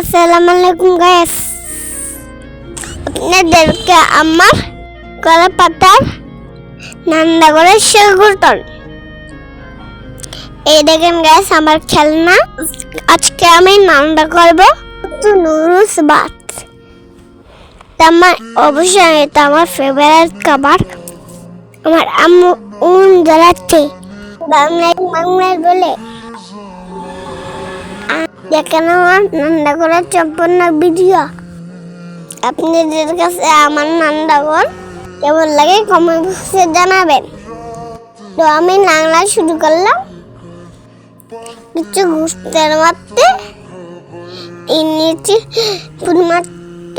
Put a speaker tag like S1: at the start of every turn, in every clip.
S1: আসসালামু আলাইকুম আপনাদেরকে আমার কলা পাতার নান্দা এই দেখেন গাইস আমার খেলনা। আজকে আমি নান্দা করব নুরুস ভাত। আমার অবশ্যই এটা আমার ফেভারিট খাবার। আমার আম্মু উন জ্বালাচ্ছে। বাংলায় বাংলায় বলে দেখেন আমার নান্দা করার সম্পূর্ণ ভিডিও আপনাদের কাছে আমার নান্দাগর কেমন লাগে কমেন্ট বক্সে জানাবেন। তো আমি নাংলা শুরু করলাম। কিছু ঘুষতের মারতে এই নিয়েছি শুধুমাত্র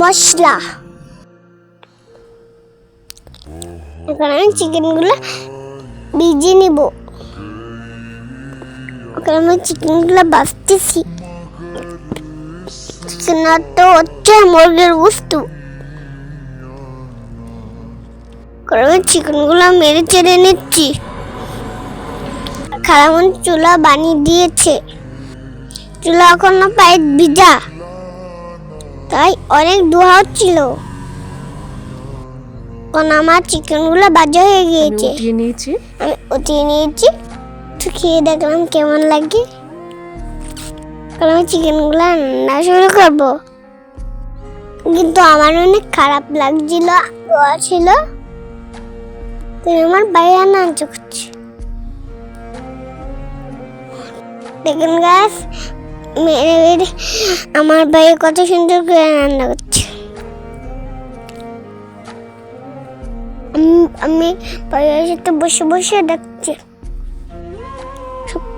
S1: মশলা। এখন আমি চিকেনগুলো ভিজিয়ে নিব। ওখানে আমি চিকেনগুলো বাঁচতেছি চিকেন তো হচ্ছে মুরগির বস্তু আমি চিকেনগুলো মেরে চেড়ে নিচ্ছি খারামন চুলা বানিয়ে দিয়েছে চুলা এখনও প্রায় ভিজা তাই অনেক ধোয়া হচ্ছিল কারণ আমার চিকেনগুলো বাজা হয়ে গিয়েছে আমি উঠিয়ে নিয়েছি তো খেয়ে দেখলাম কেমন লাগে। আমি চিকেনগুলো রান্না শুরু করব। কিন্তু আমার অনেক খারাপ লাগছিল ছিল। তো আমার বাইরে রান্না আনতে করছে দেখুন গাছ মেরে মেরে আমার বাইরে কত সুন্দর করে রান্না করছে। আমি- বাইরের সাথে বসে বসে দেখছি।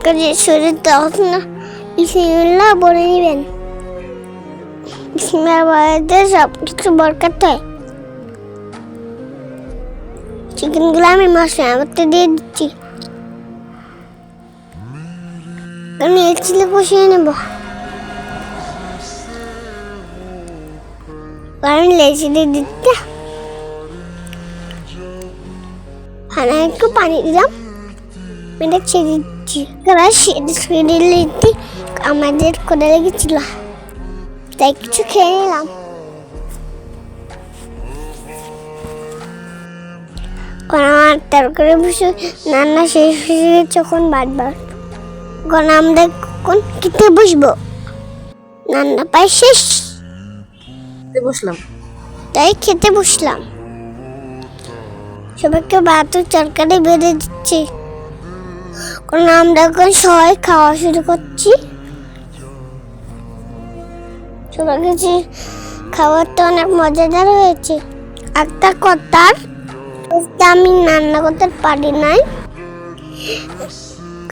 S1: কাজে শরীর তখন বিসমিল্লাহ বলে নেবেন বিসমিল্লাহ বলাতে সব কিছু বরকাত হয় চিকেনগুলো আমি মশলা করতে দিয়ে দিচ্ছি আমি এক চিলে কষিয়ে নেব কারণ লেচি দিয়ে দিতে আর একটু পানি দিলাম এটা ছেড়ে ছেড়ে দিতে আমাদের করে লেগেছিল। তাই কিছু খেয়ে নিলাম। আমার তরকারি বসে রান্না শেষ হয়ে গেছে যখন বারবার কারণ আমরা কখন খেতে বসবো? রান্না পাই শেষ।
S2: বসলাম।
S1: তাই খেতে বসলাম। সবাইকে ভাত ও তরকারি বেড়ে দিচ্ছি। কারণ আমরা এখন সবাই খাওয়া শুরু করছি। সবার কাছে খাবারটা অনেক মজাদার হয়েছে। একটা কথার আমি রান্না করতে পারি নাই।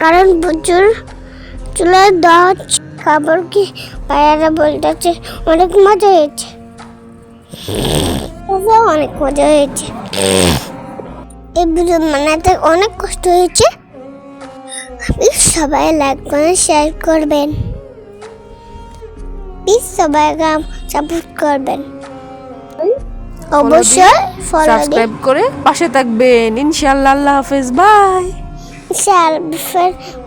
S1: কারণ প্রচুর চুলায় দেওয়া হচ্ছে। খাবার কি বাইরে বলতেছে, অনেক মজা হয়েছে। অনেক মজা হয়েছে। এই ভিডিও বানাতে অনেক কষ্ট হয়েছে। সবাই লাইক করে শেয়ার করবেন। প্লিজ সবাই সাপোর্ট করবেন। অবশ্যই
S2: সাবস্ক্রাইব করে পাশে থাকবেন। ইনশাআল্লাহ আল্লাহ হাফেজ। Bye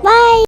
S1: bye